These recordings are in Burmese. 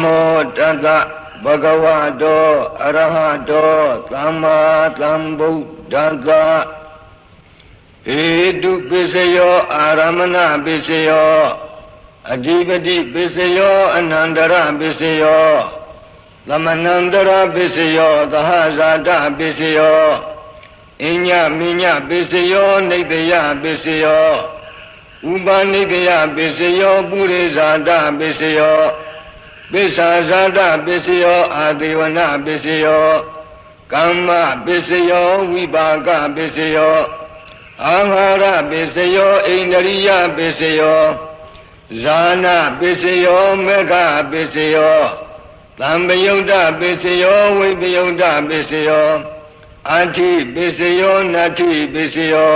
မောတတဘဂဝတောအရဟတောသမ္မာသမ္ဗုဒ္ဓတ္တဟေတုပစ္စယောအာရမဏပစ္စယောအဓိပတိပစ္စယောအနန္တရပစ္စယောသမဏန္တရပစ္စယောသဟဇာတပစ္စယောအညမိညပစ္စယောနေတယပစ္စယောဥပနိကယပစ္စယောပုရိဇာတပစ္စယော ပစ္ဆာဇာတပစ္စယောအာသေဝနပစ္စယောကမ္မပစ္စယောဝိပါကပစ္စယောအာဟာရပစ္စယောဣန္ဒရိယပစ္စယောဇာနာပစ္စယောမေဃပစ္စယောသံပယုတ်တပစ္စယောဝိပယုတ်တပစ္စယောအဋ္ဌိပစ္စယောနတ္ထိပစ္စယော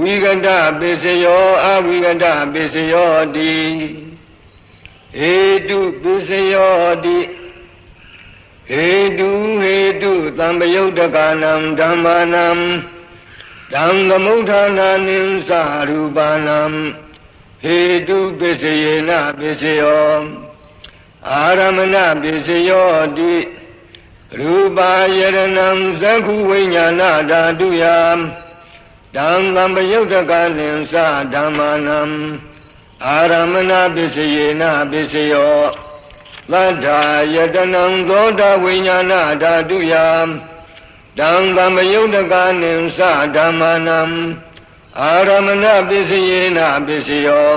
ဝိကတပစ္စယောအဝိကတပစ္စယောတိ ဟေတုပစ္စယောတိဟေတုဟေတုသံပယုတ်တကနံဓမ္မာနံဓမ္မမုဋ္ဌာနာနိသရူပနံဟေတုပစ္စယေနပစ္စယောအာရမဏပစ္စယောတိရူပါယရဏံသက္ခုဝိညာဏဓာတုယဓမ္မံပယုတ်တကနိသဓမ္မာနံ အာရမဏပစ္စယေနပစ္စယောသတ္ထာယတနံသောတာဝိညာဏဓာတုယတံသံယုတ်တကနိသဓမ္မာနံအာရမဏပစ္စယေနပစ္စယော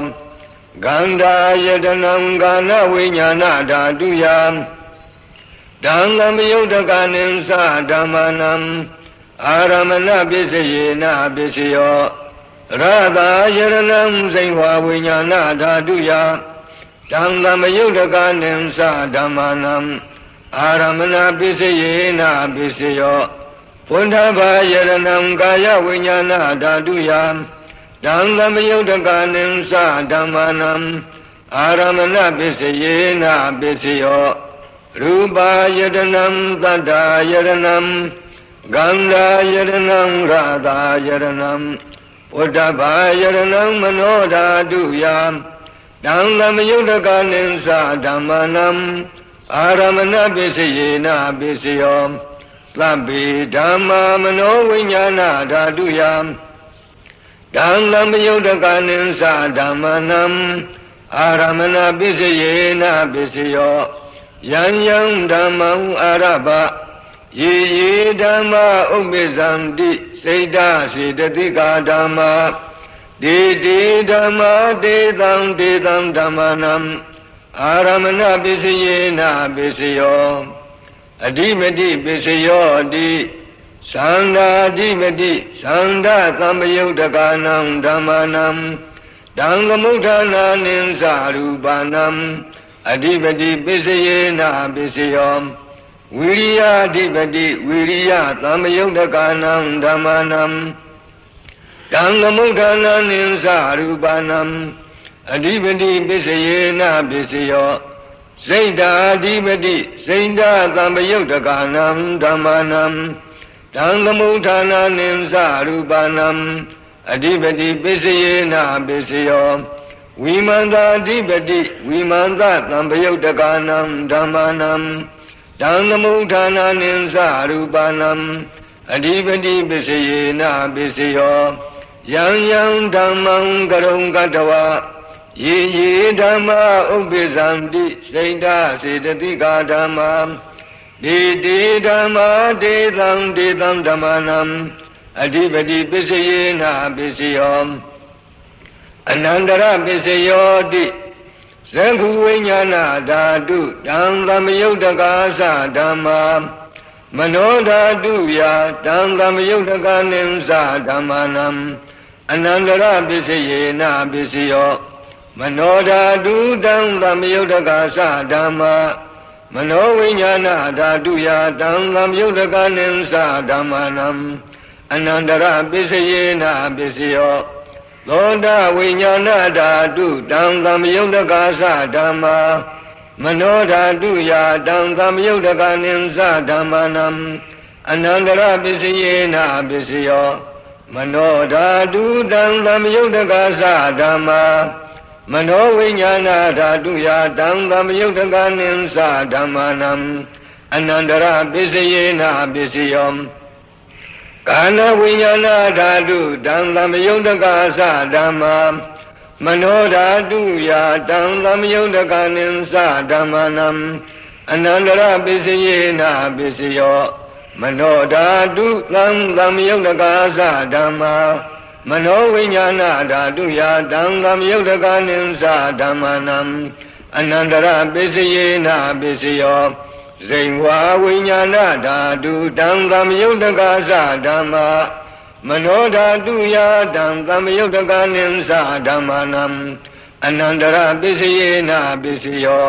ဂန္ဓာယတနံကာနဝိညာဏဓာတုယတံသံယုတ်တကနိသဓမ္မာနံအာရမဏပစ္စယေနပစ္စယော ရတာယရဏံစိန်ဝါဝိညာဏဓာတုယတံသမယုတ်တကနိသဓမ္မာနံအာရမဏပစ္စယေနပစ္စယောဘုဒ္ဓဘာယရဏံကာယဝိညာဏဓာတုယတံသမယုတ်တကနိသဓမ္မာနံအာရမဏပစ္စယေနပစ္စယောရူပါယတနံသတ္တာယရဏံဂန္ဓာယရဏံရာသာယရဏံ ဝတ္တဘာယရဏံမနောဓာတုယတံသမယုတ်တကနိသဓမ္မနံအာရမဏပစ္စယေနပစ္စယောသဗ္ဗေဓမ္မာမနောဝိညာဏဓာတုယတံသမယုတ်တကနိသဓမ္မနံအာရမဏပစ္စယေနပစ္စယောယံယံဓမ္မံအာရဘ ယေယေဓမ္မာဥပ္ပဇံတိစိတ်ဓာစေတတိကာဓမ္မာဒေတိဓမ္မာဒေသံဒေသံဓမ္မနံအာရမဏပစ္စယေနပစ္စယောအဓိမတိပစ္စယောတိသန္တာအဓိမတိသန္တာသံပယုတ်တကာနံဓမ္မနံတံသမုဋ္ဌာနာနိသရူပနံအဓိပတိပစ္စယေနပစ္စယော ဝိရိယအဓိပတိဝိရိယသမ္မယုတ်တကာနံဓမ္မာနံတံသမုဋ္ဌာနာနိသရူပနံအဓိပတိပစ္စယေနပစ္စယောစိတ်ဓာအဓိပတိစိတ်ဓာသမ္ပယုတ်တကာနံဓမ္မာနံတံသမုဋ္ဌာနာနိသရူပနံအဓိပတိပစ္စယေနပစ္စယောဝိမန္တာအဓိပတိဝိမန္တသံပယုတ်တကာနံဓမ္မာနံ တံသမုဋ္ဌာနာနိသရူပနံအဓိပတိပစ္စယေနပစ္စယောယံယံဓမ္မံကရုံကတဝယေယေဓမ္မာဥပ္ပဇံတိစိတ်ဓာစေတတိကာဓမ္မာဒေတိဓမ္မာဒေသံဒေသံဓမ္မနံအဓိပတိပစ္စယေနပစ္စယောအနန္တရပစ္စယောတိ ဇဂုဝိညာဏဓာတုတံသမယုတ်တကာသဓမ္မာမနောဓာတုယတံသမယုတ်တကာနိသဓမ္မာနံအနန္တရပစ္စယေနပစ္စယောမနောဓာတုတံသမယုတ်တကာသဓမ္မာမနောဝိညာဏဓာတုယတံသမယုတ်တကာနိသဓမ္မာနံအနန္တရပစ္စယေနပစ္စယော သောတာဝိညာဏဓာတုတံသမယုတ်တကာသဓမ္မာမနောဓာတုယာတံသမယုတ်တကနိသဓမ္မာနံအနန္တရပစ္စယေနပစ္စယောမနောဓာတုတံသမယုတ်တကာသဓမ္မာမနောဝိညာဏဓာတုယာတံသမယုတ်တကနိသဓမ္မာနံအနန္တရပစ္စယေနပစ္စယော ကာနဝိညာဏဓာတုတံသမယုတ်တကသဓမ္မာမနောဓာတုယာတံသမယုတ်တကနိသဓမ္မာနံအနန္တရပစ္စယေနပစ္စယောမနောဓာတုသံသမယုတ်တကသဓမ္မာမနောဝိညာဏဓာတုယာတံသမယုတ်တကနိသဓမ္မာနံအနန္တရပစ္စယေနပစ္စယော ဇိဝါဝိညာဏဓာတုတံသမယုတ်တကသဓမ္မာမနောဓာတုယာတံသမယုတ်တကနိသဓမ္မာနံအနန္တရပစ္စယေနပစ္စယော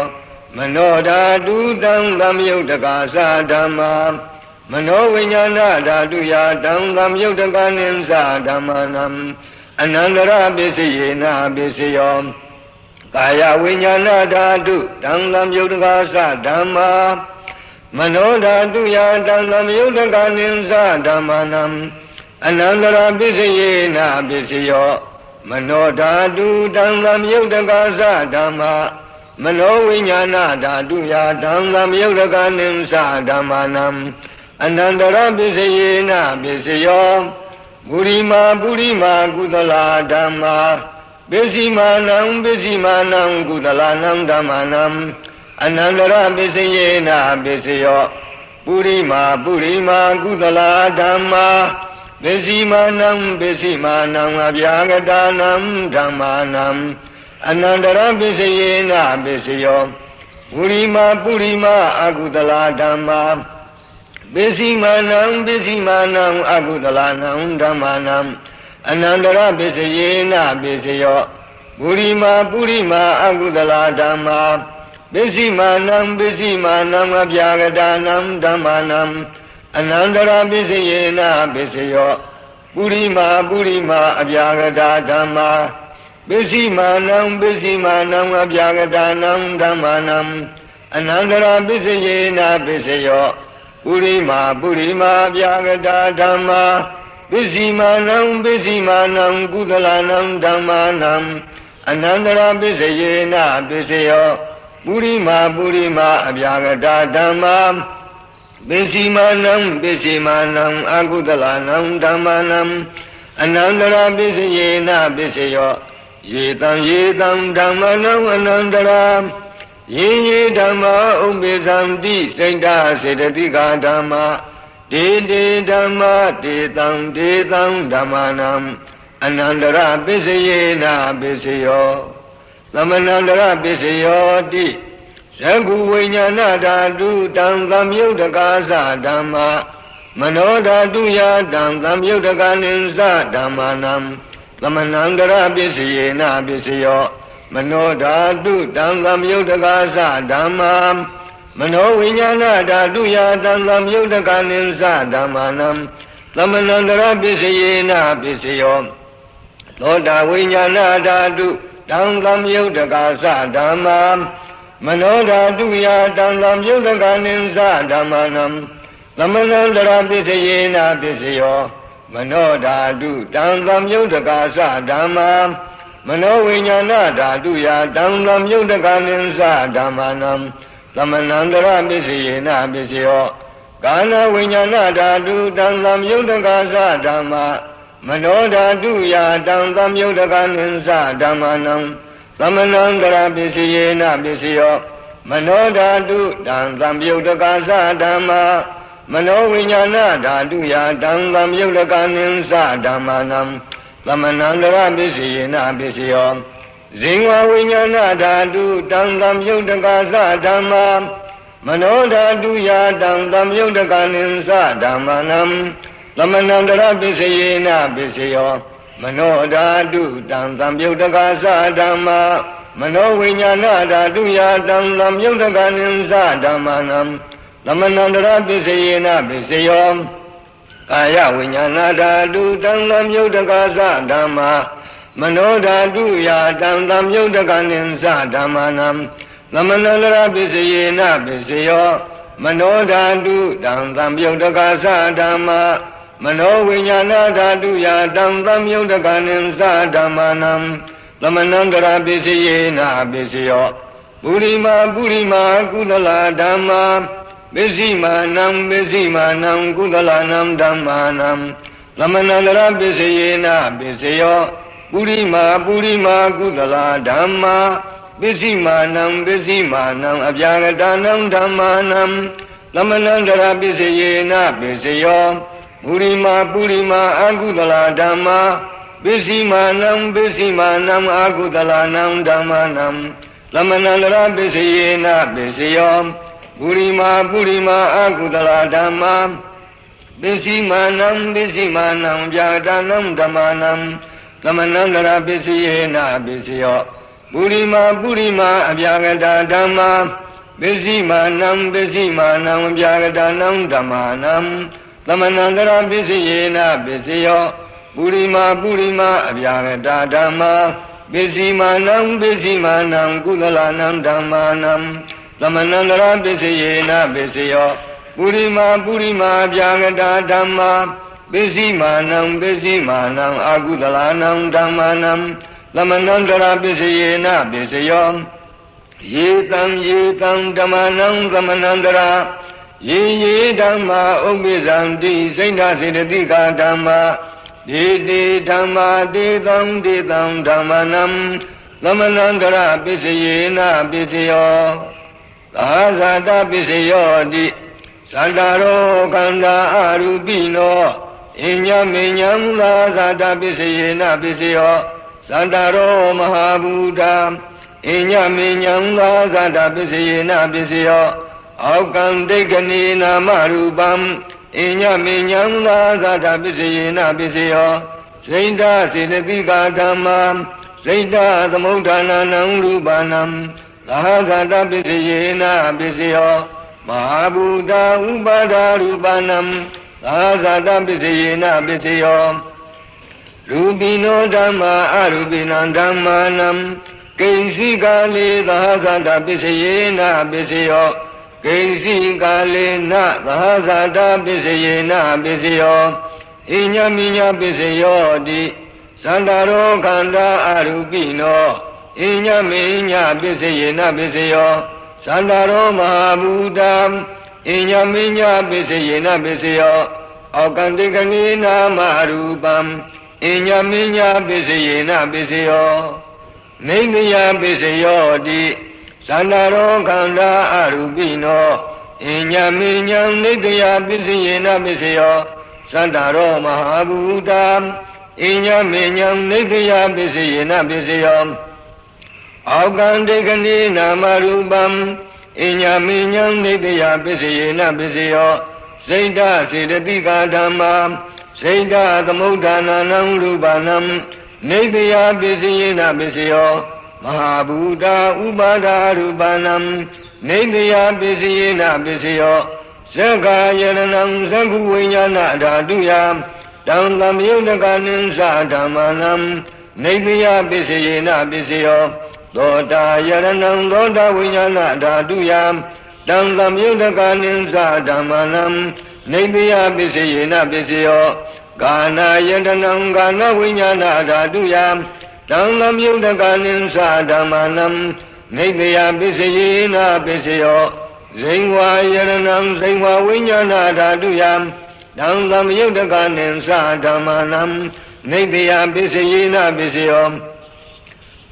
မနောဓာတုတံသမယုတ်တကသဓမ္မာမနောဝိညာဏဓာတုယာတံသမယုတ်တကနိသဓမ္မာနံအနန္တရပစ္စယေနပစ္စယောကာယဝိညာဏဓာတုတံသမယုတ်တကသဓမ္မာ မနောဓာတုယာတံသမယုတ်တကနိသဓမ္မာနံအနန္တရပစ္စယေနပစ္စယောမနောဓာတုတံသမယုတ်တကသဓမ္မာမနောဝိညာဏဓာတုယာတံသမယုတ်တကနိသဓမ္မာနံအနန္တရပစ္စယေနပစ္စယောပုရိမာပုရိမာကုသလာဓမ္မာပစ္စည်းမာနံပစ္စည်းမာနံကုသလာနံဓမ္မာနံ အနန္တရပစ္စယေနပစ္စယောပုရိမာပုရိမာကုသလာဓမ္မာပစ္စည်းမာနံပစ္စည်းမာနံအဗျာဂတာနံဓမ္မာနံအနန္တရပစ္စယေနပစ္စယောပုရိမာပုရိမာအကုသလာဓမ္မာပစ္စည်းမာနံပစ္စည်းမာနံအကုသလနံဓမ္မာနံအနန္တရပစ္စယေနပစ္စယောပုရိမာပုရိမာအကုသလဓမ္မာ ပစ္စည်းမာနံပစ္စည်းမာနံအပြာကတာနံဓမ္မာနံအနန္တရပစ္စယေနပစ္စယောပုရိမာပုရိမာအပြာကတာဓမ္မာပစ္စည်းမာနံပစ္စည်းမာနံအပြာကတာနံဓမ္မာနံအနန္တရပစ္စယေနပစ္စယောပုရိမာပုရိမာပြာကတာဓမ္မာပစ္စည်းမာနံပစ္စည်းမာနံကုသလနံဓမ္မာနံအနန္တရပစ္စယေနပစ္စယော ပုရိမာပုရိမာအပြာကတာဓမ္မာပစ္စည်းမာနံပစ္စည်းမာနံအကုသလနံဓမ္မာနံအနန္တရပစ္စယေနပစ္စယောယေတံယေတံဓမ္မနံအနန္တရာယေယေဓမ္မာဥပ္ပေသံတိစိတ်တစေတတိကာဓမ္မာဒေတေဓမ္မာဒေတံဒေတံဓမ္မာနံအနန္တရပစ္စယေနာပစ္စယော သမဏန္တရပစ္စယောတိသကုဝိညာဏဓာတုတံသမယုတ်တကာသဓမ္မာမနောဓာတုယတံသမယုတ်တကာနိသဓမ္မာနံသမဏန္တရပစ္စယေနာပစ္စယောမနောဓာတုတံသမယုတ်တကာသဓမ္မာမနောဝိညာဏဓာတုယာတံသမယုတ်တကာနိသဓမ္မာနံသမဏန္တရပစ္စယေနပစ္စယောသောတာဝိညာဏဓာတု တံသမယုတ်တကာသဓမ္မာမနောဓာတုယာတံသမယုတ်တကာနိသဓမ္မာနံသမဏန္တရပစ္စယေနပစ္စယောမနောဓာတုတံသမယုတ်တကာသဓမ္မာမနောဝိညာဏဓာတုယာတံလမြုတ်တကနိသဓမ္မနံသမဏန္တရပစ္စယေနပစ္စယောကာနဝိညာဏဓာတုတံလမြုတ်တကသဓမ္မ မနောဓာတုယာတံလမြုတ်တကနိသဓမ္မနံသမဏန္တရပစ္စယေနပစ္စယောမနောဓာတုတံလမြုတ်တကသဓမ္မမနောဝိညာဏဓာတုယာတံလမြုတ်တကနိသဓမ္မနံသမဏန္တရပစ္စယေနပစ္စယောဇင်ဝဝိညာဏဓာတုတံသံယုတ်တကာသဓမ္မာမနောဓာတုယာတံသံယုတ်တကာနိသဓမ္မနံ သမဏန္တရပစ္စယေနပစ္စယောမနောဓာတုတံသံယုတ်တကာသဓမ္မာမနောဝိညာဏဓာတုယာတံသံယုတ်တကာနိသဓမ္မနံသမဏန္တရပစ္စယေနပစ္စယောကာယဝိညာဏဓာတုတံသမြုတ်တကာသဓမ္မာမနောဓာတုယာတံသမြုတ်တကနိသဓမ္မာနံသမဏန္တရပစ္စယေနပစ္စယောမနောဓာတုတံသမြုတ်တကာသဓမ္မာ မနောဝိညာဏဓာတုယာတံသမြုတ်တကနိသဓမ္မာနံသမဏံတရာပစ္စယေနာပစ္စယောပုရိမာပုရိမာကုသလဓမ္မာပစ္စည်းမာနံပစ္စည်းမာနံကုသလနံဓမ္မာနံသမဏံတရာပစ္စယေနာပစ္စယောပုရိမာပုရိမာကုသလဓမ္မာပစ္စည်းမာနံပစ္စည်းမာနံအပြာဂတနံဓမ္မာနံသမဏံတရာပစ္စယေနာပစ္စယော ပုရိမာပုရိမာအကုသလဓမ္မာပစ္စည်းမာနံပစ္စည်းမာနံအာကုသလနံဓမ္မနံသမဏန္တရပစ္စယေနပစ္စယောပုရိမာပုရိမာအာကုသလဓမ္မာပစ္စည်းမာနံပစ္စည်းမာနံဗျာဒနံဓမ္မနံသမဏန္တရပစ္စယေနပစ္စယောပုရိမာပုရိမာအဗျာဂတာဓမ္မာပစ္စည်းမာနံပစ္စည်းမာနံဗျာဂတာနံဓမ္မနံ သမဏန္တရပစ္စယေနပစ္စယောပုရိမာပုရိမာအဗျာကတာဓမ္မာပစ္စည်းမာနံပစ္စည်းမာနံကုသလနံဓမ္မာနံသမဏန္တရပစ္စယေနပစ္စယောပုရိမာပုရိမာအဗျာကတာဓမ္မာပစ္စည်းမာနံပစ္စည်းမာနံအာကုသလနံဓမ္မာနံသမဏန္တရပစ္စယေနပစ္စယောယေတံယေတံဓမ္မနံသမဏန္တရာ ယေယေဓမ္မာဥပ္ပိသံတိစိဏ္ဍစေတတိကာဓမ္မာဒေတိဓမ္မာတေသံဒေသံဓမ္မနံသမဏန္တရပစ္စယေနပစ္စယောသာဇာတပစ္စယောတိသန္တာရောခန္ဓာအရူပိနောအညမေညံသာဇာတပစ္စယေနပစ္စယောသန္တာရောမဟာဘူတာအညမေညံသာဇာတပစ္စယေနပစ္စယော အောက်ကံဒိဋ္ဌနေနာမရူပံအညမေညံသာသတ္တပစ္စယေနပစ္စယောစိန္ဒစေတတိကာဓမ္မာစိန္ဒသမုဋ္ဌာနာနံရူပနံသာသတ္တပစ္စယေနပစ္စယောမဟာဘူတာဥပါဒာရူပနံသာသတ္တပစ္စယေနပစ္စယောရူပိနောဓမ္မာအရူပိနံဓမ္မာနံကိဉ္စီကာလေသာသတ္တပစ္စယေနပစ္စယော ဂိစီကာလေနသဟဇာတာပစ္စယေနပစ္စယောဣညာမိညာပစ္စယောတိသန္တာရောခန္ဓာအရူပိနောဣညာမိညာပစ္စယေနပစ္စယောသန္တာရောမဟာဘူတံဣညာမိညာပစ္စယေနပစ္စယောအောကံတိကနိနာမရူပံဣညာမိညာပစ္စယေနပစ္စယောနေနယပစ္စယောတိ သန္တာရောခန္ဓာအရူပိနောအညမေညံနိတယပစ္စယေနပစ္စယောသန္တာရောမဟာဘူတာအညမေညံနိတယပစ္စယေနပစ္စယောအောကံတေကနိနာမရူပံအညမေညံနိတယပစ္စယေနပစ္စယောစိတ်ဓာစေတတိကာဓမ္မာစိတ်ဓာသမုဋ္ဌာနာနံရူပနံနိတယပစ္စယေနပစ္စယော မဟာဘူတာဥပါဒာရူပနံနေတယပစ္စယေနပစ္စယောဇက္ကာယရဏံသက္ခုဝိညာဏဓာတုယတံသမြုတကနိသဓမ္မနံနေတယပစ္စယေနပစ္စယောသောတာယရဏံသောတာဝိညာဏဓာတုယတံသမြုတကနိသဓမ္မနံနေတယပစ္စယေနပစ္စယောကာနာယတနံကာနဝိညာဏဓာတုယ တံလမြုတကနိသဓမ္မနံနေတယပစ္စယေနာပစ္စယောဇိဝါယရဏံဇိဝါဝိညာဏဓာတုယံတံလမြုတကနိသဓမ္မနံနေတယပစ္စယေနာပစ္စယော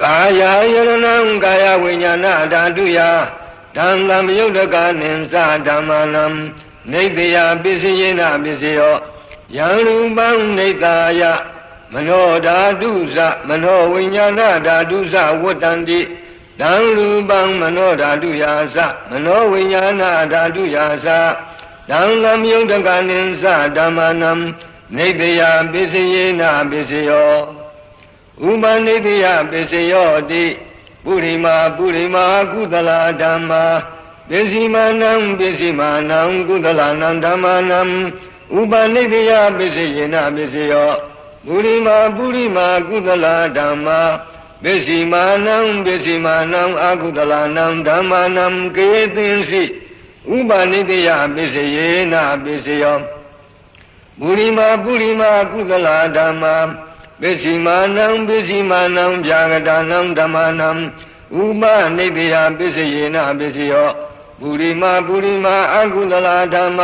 ကာယယရဏံကာယဝိညာဏဓာတုယတံလမြုတကနိသဓမ္မနံနေတယပစ္စယေနာပစ္စယောယံရူပံနေတာယ မနောဓာတုဇမနောဝိညာဏဓာတုဇဝတ္တန္တိတံရူပံမနောဓာတုယာသမနောဝိညာဏဓာတုယာသတံသမြုံတကနိသဓမ္မနံနေတယပစ္စယေနပစ္စယောဥပနိတယပစ္စယောတိပုရိမာပုရိမာကုသလာဓမ္မာပစ္စည်းမာနံပစ္စည်းမာနံကုသလာနံဓမ္မာနံဥပနိတယပစ္စယေနပစ္စယော ပုရိမာပုရိမာကုသလာဓမ္မာပစ္စည်းမာနံပစ္စည်းမာနံအကုသလာနံဓမ္မာနံကေသင်္စီဥပနိတယပစ္စယေနပစ္စယောပုရိမာပုရိမာကုသလာဓမ္မာပပစ္စည်းမာနံပစ္စည်းမာနံဗျာဂတာနံဓမ္မနံဥပနိတိယပစ္စယေနပစ္စယောပုရိမာပုရိမာအကုသလဓမ္မ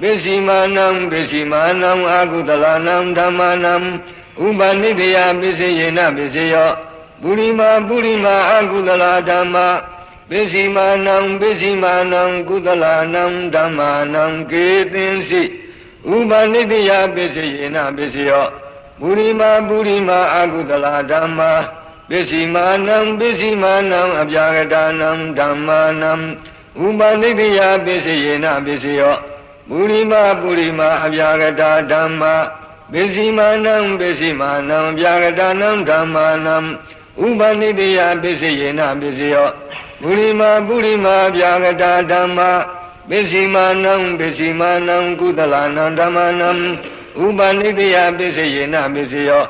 ပစ္စည်းမာနံပစ္စည်းမာနံအကုသလနံဓမ္မနံဥပနိတိယပစ္စယေနပစ္စယောပုရိမာပုရိမာအကုသလဓမ္မပစ္စည်းမာနံပစ္စည်းမာနံကုသလနံဓမ္မနံကေသင်္စိဥပနိတိယပစ္စယေနပစ္စယောပုရိမာပုရိမာအကုသလဓမ္မာပစ္စည်းမာနံပစ္စည်းမာနံအပြာကတာနံဓမ္မာနံဥပနိတိယပစ္စယေနပစ္စယော ပုရိမာပုရိမာအပြာကတာဓမ္မာပစ္စည်းမာနံပစ္စည်းမာနံအပြာကတာနံဓမ္မာနံဥပနိတိယပစ္စယေနပစ္စယောပုရိမာပုရိမာအပြာကတာဓမ္မာပစ္စည်းမာနံပစ္စည်းမာနံကုသလနံဓမ္မာနံဥပနိတိယပစ္စယေနပစ္စယော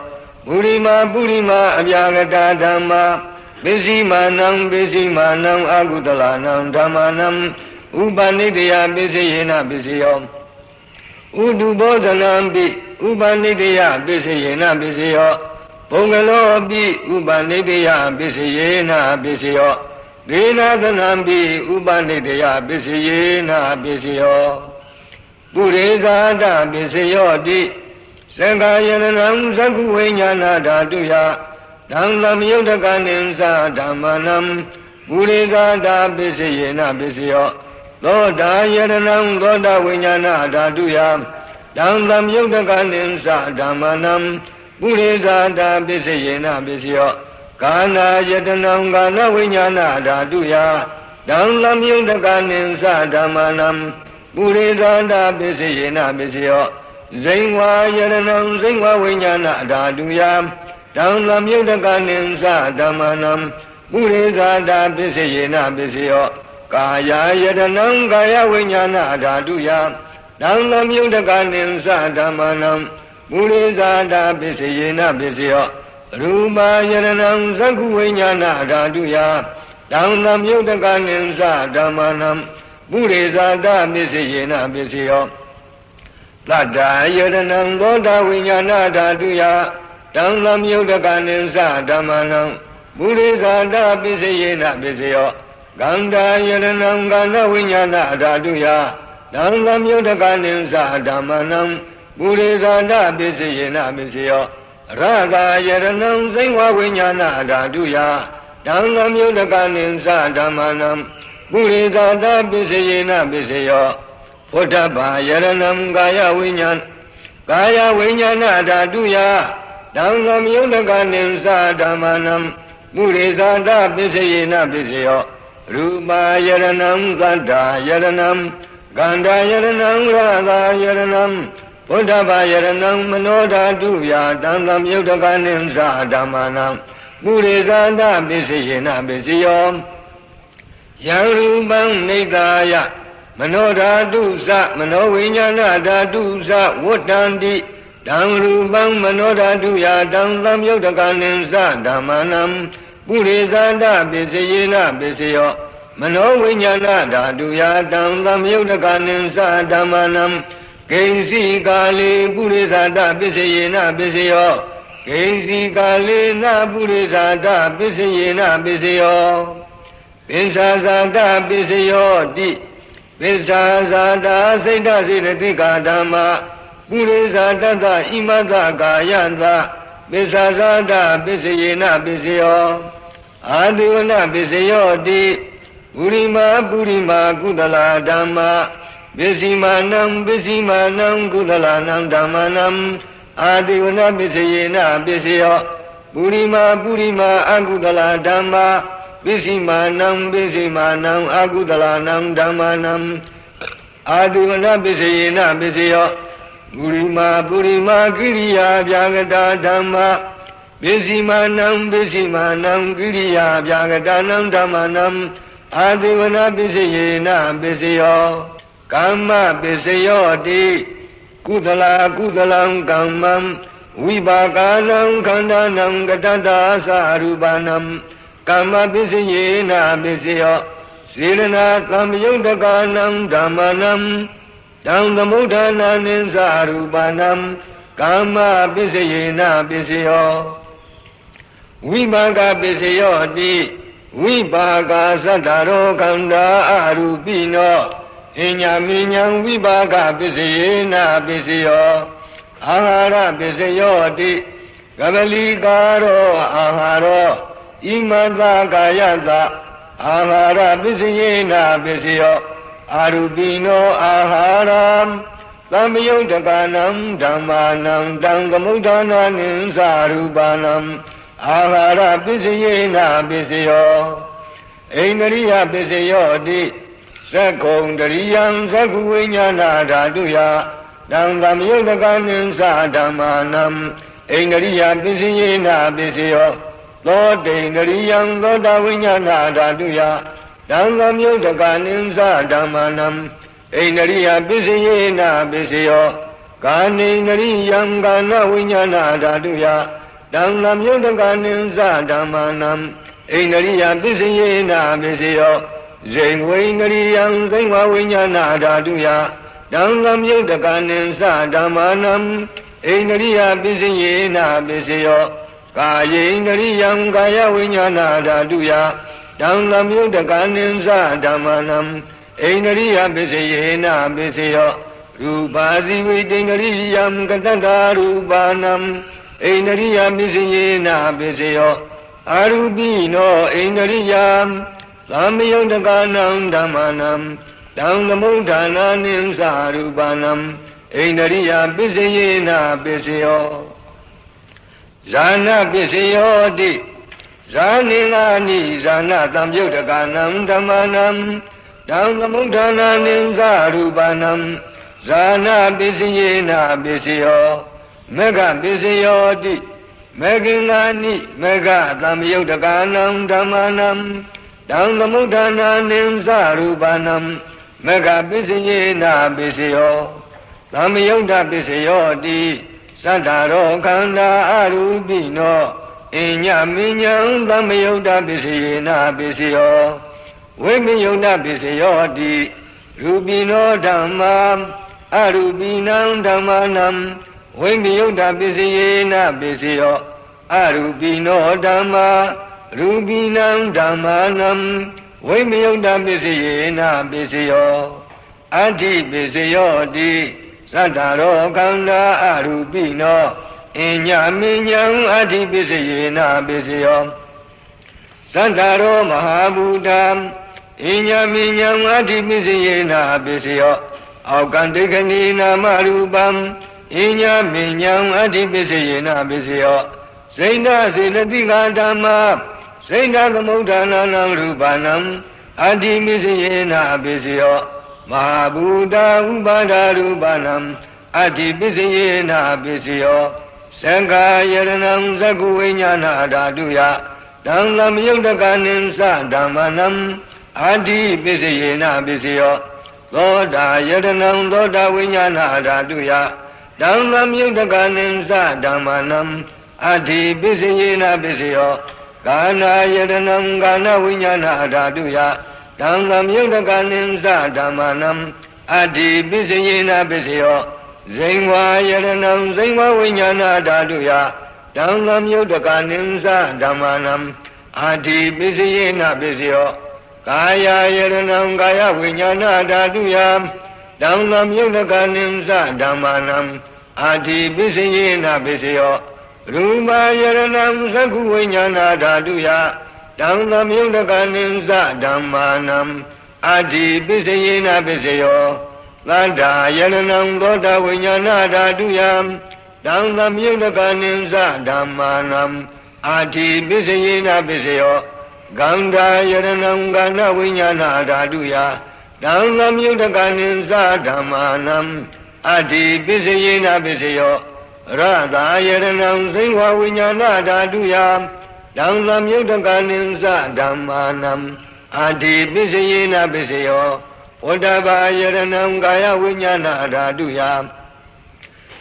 ပုရိမာပုရိမာအပြာကတာဓမ္မာပစ္စည်းမာနံပစ္စည်းမာနံအကုသလနံဓမ္မာနံ ဥပနိတိယပစ္စယေနပစ္စယောဥတုဘောဓနံပိဥပနိတိယပစ္စယေနပစ္စယောဘုံကလောပိဥပနိတိယပစ္စယေနပစ္စယောဒေနာသနံပိဥပနိတိယပစ္စယေနပစ္စယောပုရိသဒပစ္စယောတိသက္ကာယရဏံသက္ခုဝိညာဏဓာတုယဓမ္မမယုတ်တကနိသဓမ္မနံပုရိသဒပစ္စယေနပစ္စယော သောတာယရဏံသောတာဝိညာဏဓာတုယဓမ္မမယုတ်တကနိသဓမ္မနံပုရိသဒပစ္စယေနပစ္စယောကာနာယတနံကာနဝိညာဏဓာတုယဓမ္မမယုတ်တကနိသဓမ္မနံပုရိသဒပစ္စယေနပစ္စယောဇိဝါယရဏံဇိဝဝိညာဏဓာတုယတံလမြုတ်တကနိသဓမ္မနံပုရိသတာပစ္စယေနပစ္စယော ကာယယရဏံကာယဝိညာဏဓာတုယတံလမြုတ်တကနိသဓမ္မနံပုရိသတာပစ္စယေနပစ္စယောရူပယရဏံသက္ခုဝိညာဏဓာတုယတံလမြုတ်တကနိသဓမ္မနံပုရိသတာပစ္စယေနပစ္စယောတတ္တာယရဏံသောတာဝိညာဏဓာတုယတံသမယုတ်တကနိသဓမ္မနံမူရိကာတပစ္စယေနပစ္စယော ကန္တာယရဏံကန္တဝိညာဏဓာတုယတံသမယုတ်တကနိသဓမ္မနံမူရိကာတပစ္စယေနပစ္စယောရဂာယရဏံစိဝဝိညာဏဓာတုယတံသမယုတ်တကနိသဓမ္မနံမူရိကာတပစ္စယေနပစ္စယောဘုဒ္ဓဘာယရဏံကာယဝိညာဏကာယဝိညာဏဓာတုယတံသမယုတ်တကနိသဓမ္မနံမုရိဇာတပစ္စယေနပစ္စယော ရူပါယရဏံသတ္တာယရဏံကန္တာယရဏံရသာယရဏံဘုဒ္ဓဘာယရဏံမနောဓာတုယတံသမယုတ်တကနိသဓမ္မနံမုရိဇာတပစ္စယေနပစ္စယောယရူပံနေသာယမနောဓာတုသမနောဝိညာဏဓာတုသဝတ္တန္တိတံရူပံမနောဓာတုယာတံသံယုတ်တကနိသဓမ္မနံ ပုရိသန္တပစ္စယေနပစ္စယောမနောဝိညာဏဓာတုယာတံသံယုတ်တကနိသဓမ္မနံဂိဉ္စီကာလေပုရိသန္တပစ္စယေနပစ္စယောဂိဉ္စီကာလေနပုရိသန္တပစ္စယေနပစ္စယောပိစ္ဆာဇာတပစ္စယောတိပစ္ဆာဇာတာစိတ်တစေတသိကာဓမ္မပုရိသတတ္တဣမတကာယတပစ္ဆာဇာတာပစ္စယေနပစ္စယော အာတိဝနပစ္စယောတိပုရိမာပုရိမာကုသလာဓမ္မပစ္စည်းမာနံပစ္စည်းမာနံကုသလာနံဓမ္မနံအာတိဝနပစ္စယေနပစ္စယောပုရိမာပုရိမာအကုသလာဓမ္မပစ္စည်းမာနံပစ္စည်းမာနံအာကုသလာနံဓမ္မနံအာတိဝနပစ္စယေနပစ္စယောပုရိမာပုရိမာကိရိယာဗျာဂတာဓမ္မ ပစ္စည်းမာနံပစ္စည်းမာနံကိရိယာဗျာဂတာနံဓမ္မနံအာတိဝနပစ္စယေနပစ္စယောကမ္မပစ္စယောတိကုသလာကုသလံကမ္မံဝိပါကာနံခန္ဓာနံကတတ္တာသရူပနံကမ္မပစ္စယေနပစ္စယောစေရနာသံယုတ်တကနံဓမ္မနံတံသမုဋ္ဌာနာနိသရူပနံကာမပစ္စယေနပစ္စယော ဝိပါကပစ္စယောတိဝိပါကသတ္တရောခန္ဓာအရူပိနောအညာမိညာဝိပါကပစ္စယေနပစ္စယောအာဟာရပစ္စယောတိကပလီကာရောအာဟာရောဣမတကာယတအာဟာရပစ္စယေနပစ္စယောအာရူပိနောအာဟာရသံယုတ်တကနံဓမ္မာနံတံသမုဒ္ဒနာနိသရူပနံ အာဟာရပစ္စယေနပစ္စယောဣန္ဒရိယပစ္စယောတိသက္ကုံတရိယံသက္ကုဝိညာဏဓာတုယတံသမယုတ်တကနိသဓမ္မာနံဣန္ဒရိယပစ္စယေနပစ္စယောသောတိန္ဒရိယံသောတာဝိညာဏဓာတုယတံသမယုတ်တကနိသဓမ္မာနံဣန္ဒရိယပစ္စယေနပစ္စယောကာနိန္ဒရိယံကာနဝိညာဏဓာတုယ တံသမယုတ်တကနိသဓမ္မာနံဣန္ဒရိယပစ္စယေနပစ္စယောဇိဝိန္ဒရိယံဇိဝဝိညာဏဓာတုယတံသမယုတ်တကနိသဓမ္မာနံဣန္ဒရိယပစ္စယေနပစ္စယောကာယေန္ဒရိယံကာယဝိညာဏဓာတုယတံသမယုတ်တကနိသဓမ္မာနံဣန္ဒရိယပစ္စယေနပစ္စယောရူပါဇိဝိတိန္ဒရိယံကတတ္တာရူပါနံ ဣန္ဒရိယပစ္စယေနပစ္စယောအာရူပိနောဣန္ဒရိယံသမယုတ်တကနံဓမ္မနံတံသမုဋ္ဌာနာနိသရူပနံဣန္ဒရိယပစ္စယေနပစ္စယောဇာနာပစ္စယောတိဇာနိငာနိဇာနာတံပြုတ်တကနံဓမ္မနံတံသမုဋ္ဌာနာနိသရူပနံဇာနာပစ္စယေနပစ္စယော မေဃပစ္စယောတိမေကင်္ဂာနိမေဃသံယုတ်တကနံဓမ္မနံတံသမုဋ္ဌာနာနိသရူပနံမေဃပစ္စယေနပစ္စယောသမယုတ်တပစ္စယောတိသတ္တရောခန္ဓာအရူပိနောအညမိညာသမယုတ်တပစ္စယေနပစ္စယောဝိမယုတ်တပစ္စယောတိရူပိနောဓမ္မာအရူပိနံဓမ္မာနံ ဝိမယုတ်တပစ္စယေနပစ္စယောအရူပိနောဓမ္မာရူပိနံဓမ္မာနံဝိမယုတ်တပစ္စယေနပစ္စယောအဋ္ဌိပစ္စယောတိသတ္တရောခန္ဓာအရူပိနောအညမိညာအဋ္ဌိပစ္စယေနပစ္စယောသတ္တရောမဟာဘူတံအညမိညာအဋ္ဌိပစ္စယေနပစ္စယောအောက်ကံဒိဋ္ဌနိနာမရူပံ အညမိညာအဋ္ဌိပစ္စယေနပစ္စယောစိဏစေနတိကဓမ္မာစိဏသမုဋ္ဌာနာနံရူပနံအတ္တိမိစယေနပိစယောမဟာဘူတာဥပါဒရူပနံအတ္တိပိစယေနပိစယောသံဃာယရဏံသကုဝိညာဏဓာတုယတံသမယုတ်တကနိသဓမ္မနံအတ္တိပိစယေနပိစယောသောတာယရဏံသောတာဝိညာဏဓာတုယ တံသမယုတ်တကနိသဓမ္မနံအတ္တိပိစယေနပိစယောကာနာယတနံကာနဝိညာဏဓာတုယတံသမယုတ်တကနိသဓမ္မနံအတ္တိပစ္စယေနပစ္စယောဇိဝါယတနံဇိဝဝိညာဏဓာတုယတံသမယုတ်တကနိသဓမ္မနံအတ္တိပစ္စယေနပစ္စယောကာယယတနံကာယဝိညာဏဓာတုယ တံသမယုတ်တကနိသဓမ္မနံအတ္တိပစ္စယေနပစ္စယောရူပါယရဏံသက္ခုဝိညာဏဓာတုယတံသမယုတ်တကနိသဓမ္မာနံအတ္တိပစ္စယေနပစ္စယောသတ္တာယရဏံသောတာဝိညာဏဓာတုယတံသမယုတ်တကနိသဓမ္မာနံအတ္တိပစ္စယေနပစ္စယောဂန္ဓာယရဏံကဏဝိညာဏဓာတုယ တံသမယုတ်တကနိသဓမ္မာနံအတ္တိပစ္စယေနပစ္စယောရတာယရဏံသိဝဝိညာဏဓာတုယတံသမယုတ်တကနိသဓမ္မာနံအာတိပစ္စယေနပစ္စယောဝတ္တဘာယရဏံကာယဝိညာဏဓာတုယ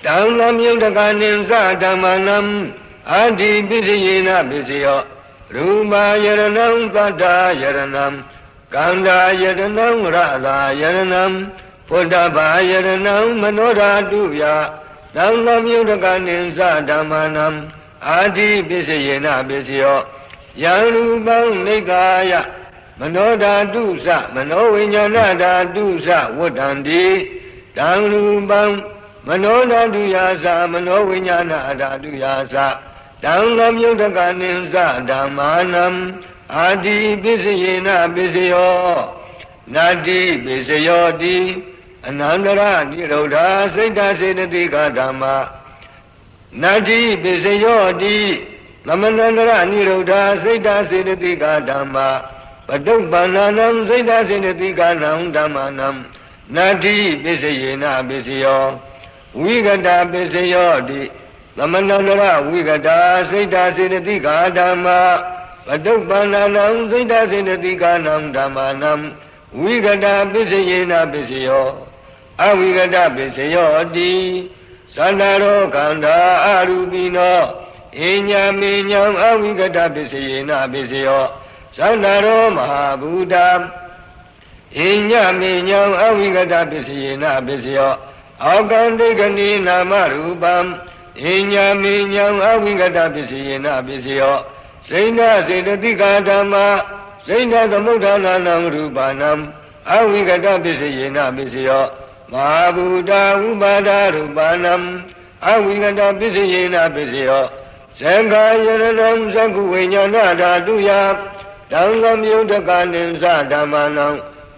တံသမယုတ်တကနိသဓမ္မာနံအာတိပစ္စယေနပစ္စယောရူပါယရဏံသတ္တာယရဏံ ကန္တာယရဏံရတာယရဏံဘုဒ္ဓဘာယရဏံမနောဓာတုယသံဃမြုဒကနိသဓမ္မနံအာတိပစ္စယေနပစ္စယောယံရူပံနေကာယမနောဓာတုသမနောဝိညာဏဓာတုသဝတ္တံတိတံရူပံမနောဓာတုယာသမနောဝိညာဏဓာတုယာသတံဃမြုဒကနိသဓမ္မာနံ အာတိပစ္စယေနပစ္စယောနာတိပစ္စယောတိအနန္တရနိရောဓစိတ်တစေတသိကဓမ္မာနာတိပစ္စယောတိသမဏန္တရနိရောဓစိတ်တစေတသိကဓမ္မာပတုပ္ပန္နနံစိတ်တစေတသိကနံဓမ္မနံနာတိပစ္စယေနပစ္စယောဝိကတပစ္စယောတိသမဏန္တရဝိကတာစိတ်တစေတသိကဓမ္မာ ပတုပ္ပန္နနံစိတ်တစေတသိကနံဓမ္မနံဝိကတာပစ္စယေနပစ္စယောအဝိကတပစ္စယောတိသန္တာရောခန္ဓာအရူပိနောအညာမေညာအဝိကတပစ္စယေနပစ္စယောသန္တာရောမဟာဘူတာအညာမေညာအဝိကတပစ္စယေနပစ္စယောအောကံဒိဋ္ဌနိနာမရူပံအညာမေညာအဝိကတပစ္စယေနပစ္စယော စိဏစေတတိကာဓမ္မာစိဏသမုဋ္ဌာနာနံရူပနံအဝိကတပစ္စယေနပစ္စယောမဟာဘူတာဥပါဒရူပနံအဝိကတပစ္စယေနပစ္စယောသံဃာယရဏံသက္ကုဝိညာဏဓာတုယတံဃမြုဒကနိသဓမ္မနံ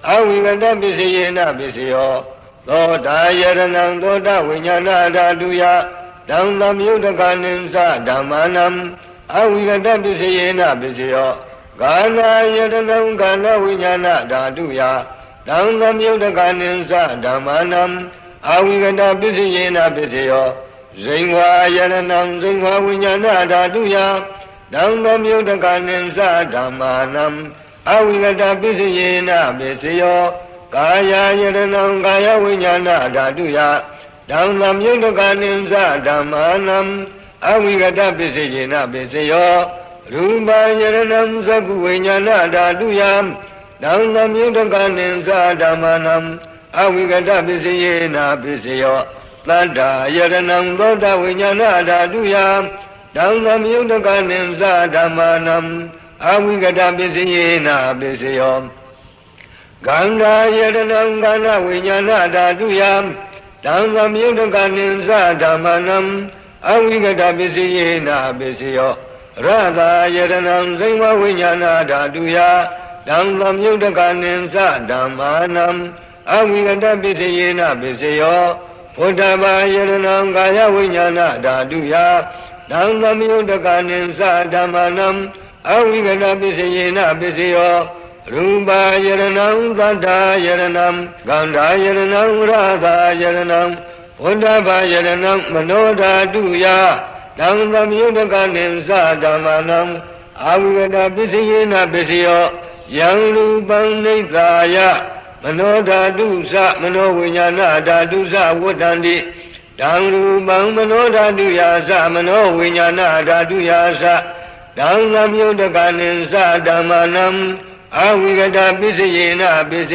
အဝိကတပစ္စယေနပစ္စယောသောတာယရဏံသောတာဝိညာဏဓာတုယတံဃမြုဒကနိသဓမ္မနံ အဝိကတပစ္စယေနပစ္စယောကာနာယတနံကာနဝိညာဏဓာတုယတံသမြုဒကနိသဓမ္မာနံအဝိကတပစ္စယေနပစ္စယောဇိန်ဝါယရဏံဇိန်ဝါဝိညာဏဓာတုယတံသမြုဒကနိသဓမ္မာနံအဝိကတပစ္စယေနပစ္စယောကာယယရဏံကာယဝိညာဏဓာတုယတံသမြုဒကနိသဓမ္မာနံ အဝိကတပစ္စယေနပစ္စယောရူပယရဏံသကုဝိညာဏဓာတုယတံသမြုဒကနိသဓမ္မနံအဝိကတပစ္စယေနပစ္စယောတတ္တာယရဏံသောတဝိညာဏဓာတုယတံသမြုဒကနိသဓမ္မနံအဝိကတပစ္စယေနပစ္စယောကန္တာယရဏံကန္နဝိညာဏဓာတုယတံသမြုဒကနိသဓမ္မနံ အဝိကတပစ္စယေနပစ္စယောရတာယရဏံဇိမဝိညာဏဓာတုယတံသမြုဒကနိသဓမ္မာနံအဝိကတပိစယေနပစ္စယောဘုဒ္ဓဘာယရဏံကာယဝိညာဏဓာတုယတံသမြုဒကနိသဓမ္မာနံအဝိကတပိစယေနပစ္စယောရူပယရဏံသတ္တာယရဏံဂန္ဓာယရဏံရသာယရဏံ ဘုဒ္ဓဘာယရဏံမနောဓာတုယတံသမယုဒကနိသဓမ္မနံအာဝိကတပစ္စယေနပစ္စယောယံရူပံနိသာယမနောဓာတုသမနောဝိညာဏဓာတုသဝတ္တန္တိတံရူပံမနောဓာတုယာသမနောဝိညာဏဓာတုယာသတံသမယုဒကနိသဓမ္မနံအာဝိကတပစ္စယေနပစ္စ